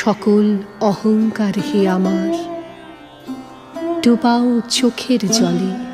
সকল অহংকার হে আমার। ডোবাও চোখের জলে।